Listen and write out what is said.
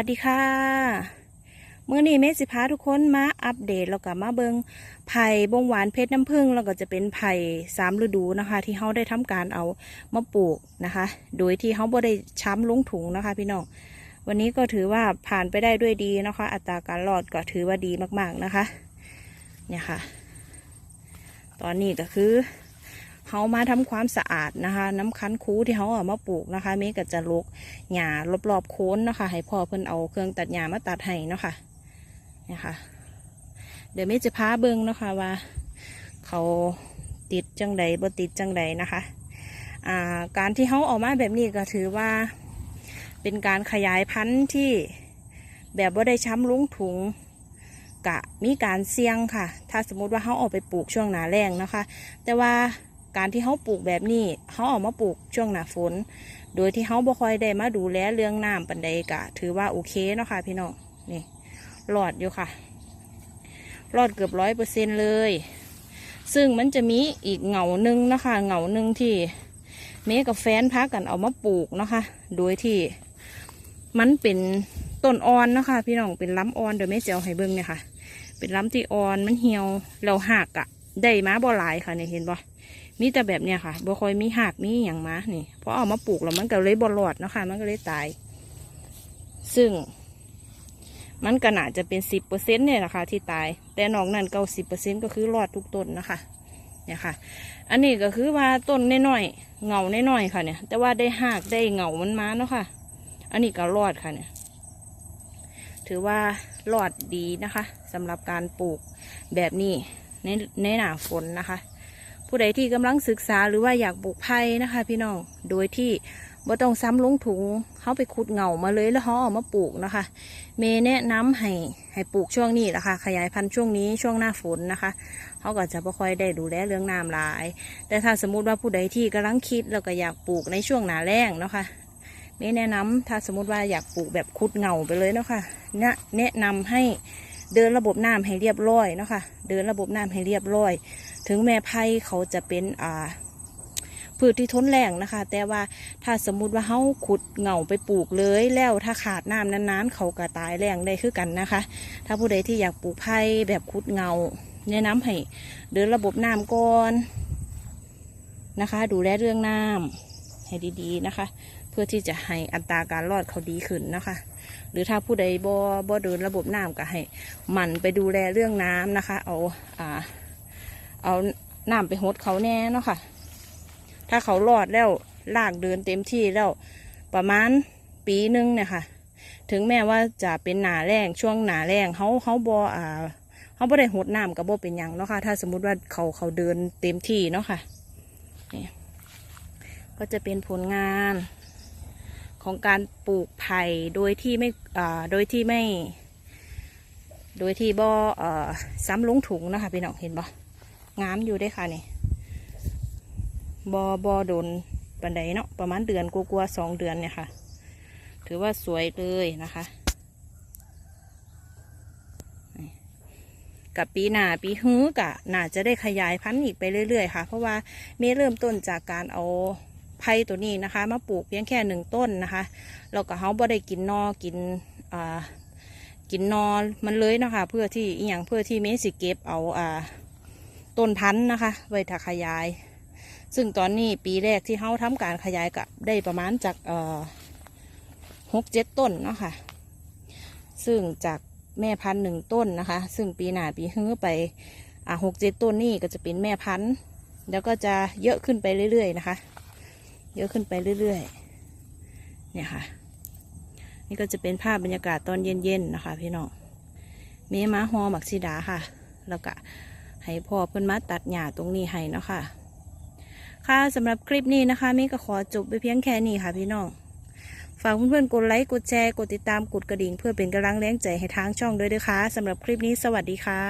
วัสดีค่ะเมื่อนี้เมสิพาทุกคนมาอัปเดตแล้วก็มาเบิงไผ่บงหวานเพชรน้ำผึ้งแล้วก็จะเป็นไผ่สามฤดูนะคะ ที่เขาได้ทำการเอามาปลูกนะคะ โดยที่เขาบ่ได้ช้ำลงถุงนะคะ พี่น้องวันนี้ก็ถือว่าผ่านไปได้ด้วยดีนะคะ อัตราการรอดก็ถือว่าดีมากๆนะคะ เนี่ยค่ะ ตอนนี้ก็คือ เขามาทำความสะอาดนะคะ น้ำคั้นคูที่เขาเอามาปลูกนะคะเมก็จะลกหญ้ารอบๆโค้นนะคะให้พ่อเพิ่นเอาเครื่องตัดหญ้ามาตัดให้นะคะนี่ค่ะเดี๋ยวเมจะพาเบิ้งนะคะว่า เขาติดจังใดบ่ติดจังใดนะคะอ่าการที่เขาออกมาแบบนี้ก็ถือว่า เป็นการขยายพันธุ์ที่แบบว่าได้ช้ำลุงถุงกะมีการเสี่ยงค่ะ ถ้าสมมติว่าเขาออกไปปลูกช่วงหนาแรงนะคะ แต่ว่า การที่เขาปลูกแบบนี้เขาออกมาปลูกช่วงหนาฝน โดยที่เขาบ่ค่อยได้มาดูแลเรื่องน้ำปันใดกะ ถือว่าโอเคเนาะค่ะพี่น้องนี่รอดอยู่ค่ะรอดเกือบร้อยเปอร์เซ็นเลย ซึ่งมันจะมีอีกเหงาหนึ่งนะคะเหงาหนึ่งที่เมกับแฟนพากันเอามาปลูกนะคะ โดยที่มันเป็นต้นอ่อนนะคะพี่น้องเป็นล้ำอ่อนเดี๋ยวเมจะเอาให้เบิ้งเนี่ยค่ะ เป็นล้ำที่อ่อนมันเหี่ยวเราหักอะได้มาบ่หลายค่ะเนี่ยเห็นบ่ มีแต่แบบเนี้ยค่ะบ่คอยมีหักมีอย่างมานี่เพราะเอามาปลูกแล้วมันก็เลยบ่รอดเนาะค่ะ มันก็เลยตาย ซึ่ง มันก็น่าจะเป็นสิบเปอร์เซ็นต์เนี่ยนะคะที่ตาย แต่นอกนั้นเก้าสิบเปอร์เซ็นก็คือรอดทุกต้นนะคะเนี่ยค่ะ อันนี้ก็คือว่าต้นน้อยๆเงาน้อยๆค่ะเนี่ย แต่ว่าได้หากได้เงามันมาเนาะค่ะ อันนี้ก็รอดค่ะเนี่ยถือว่ารอดดีนะคะสำหรับการปลูกแบบนี้ในในหนาฝนนะคะ ผู้ใดที่กำลังศึกษาหรือว่าอยากปลูกไผ่นะคะ พี่น้อง โดยที่บ่ต้องซ้ำลงถุงเขาไปขุดเหงามาเลยแล้วเขาเอามาปลูกนะคะ เมแนะนำให้ให้ปลูกช่วงนี้แหละค่ะ ขยายพันธุ์ช่วงนี้ช่วงหน้าฝนนะคะเขาก็จะไม่ค่อยได้ดูแลเรื่องน้ำหลาย แต่ถ้าสมมุติว่าผู้ใดที่กำลังคิดแล้วก็อยากปลูกในช่วงหนาแล้งนะคะเมย์แนะนำถ้าสมมุติว่าอยากปลูกแบบขุดเหงาไปเลยเนาะค่ะแนะแนะนำให้เดินระบบน้ำให้เรียบร้อยเนาะค่ะเดินระบบน้ำให้เรียบร้อย ถึงแม่ไผ่เขาจะเป็นอ่าพืชที่ทนแรงนะคะ แต่ว่าถ้าสมมุติว่าเขาขุดเหงาไปปลูกเลยแล้วถ้าขาดน้ำนานๆ เขาก็ตายแรงได้คือกันนะคะ ถ้าผู้ใดที่อยากปลูกไผ่แบบขุดเหงาแนะนำให้เดินระบบน้ำก่อนนะคะ ดูแลเรื่องน้ำให้ดีๆนะคะ เพื่อที่จะให้อัตราการรอดเขาดีขึ้นนะคะ หรือถ้าผู้ใดบ่บ่เดินระบบน้ำก็ให้มันไปดูแลเรื่องน้ำนะคะ เอาอ่า เอาน้ำไปหดเขาแน่เนาะค่ะ ถ้าเขารอดแล้วลากเดินเต็มที่แล้วประมาณปีหนึงเนี่ยค่ะ ถึงแม้ว่าจะเป็นหนาแรงช่วงหนาแรงเขาเขาบออ่าเขาบ่ได้หดน้ำกับบ่เป็นยังเนาะค่ะ ถ้าสมมุติว่าเขาเขาเดินเต็มที่เนาะค่ะนี่ก็จะเป็นผลงานของการปลูกไผ่โดยที่ไม่อ่าโดยที่ไม่ โดยที่บ่เอ่อซ้ำลงถุงนะคะพี่น้องเห็นบ่ งามอยู่ได้ค่ะนี่บ่บ่โดนปันไดเนาะประมาณเดือนกลัวๆสองเดือนเนี่ยค่ะ ถือว่าสวยเลยนะคะกับปีหน้าปีฮื้อกะน่าจะได้ขยายพันธุ์อีกไปเรื่อยๆค่ะ เพราะว่าเมเริ่มต้นจากการเอาไผ่ตัวนี้นะคะ มาปลูกเพียงแค่หนึ่งต้นนะคะแล้วก็เขาบ่ได้กินนอกินอ่ากินนอนมันเลยนะคะเพื่อที่อีหยังเพื่อที่เมสิเก็บเอาอ่า ต้นพันธุ์นะคะไว้ถ้าขยาย ซึ่งตอนนี้ปีแรกที่เขาทำการขยายก็ได้ประมาณจากเอ่อหกเจ็ดต้นเนาะค่ะซึ่งจากแม่พันธุ์หนึ่งต้นนะคะ ซึ่งปีหน้าปีฮื้อไปอ่าหกเจ็ดต้นนี่ก็จะเป็นแม่พันธุ์แล้วก็จะเยอะขึ้นไปเรื่อยๆนะคะ เยอะขึ้นไปเรื่อยๆ เนี่ยค่ะ นี่ก็จะเป็นภาพบรรยากาศตอนเย็นๆนะคะ พี่น้องเมมาฮอหมักซีดาค่ะ แล้วก็ ให้พ่อเพิ่นมาตัดหญ้าตรงนี้ให้เนาะค่ะ ค่ะสำหรับคลิปนี้นะคะเมก็ขอจบไปเพียงแค่นี้ค่ะพี่น้องฝากเพื่อนๆกดไลค์กดแชร์กดติดตามกดกระดิ่ง เพื่อเป็นกำลังแรงใจให้ทางช่องด้วยนะคะสำหรับคลิปนี้สวัสดีค่ะ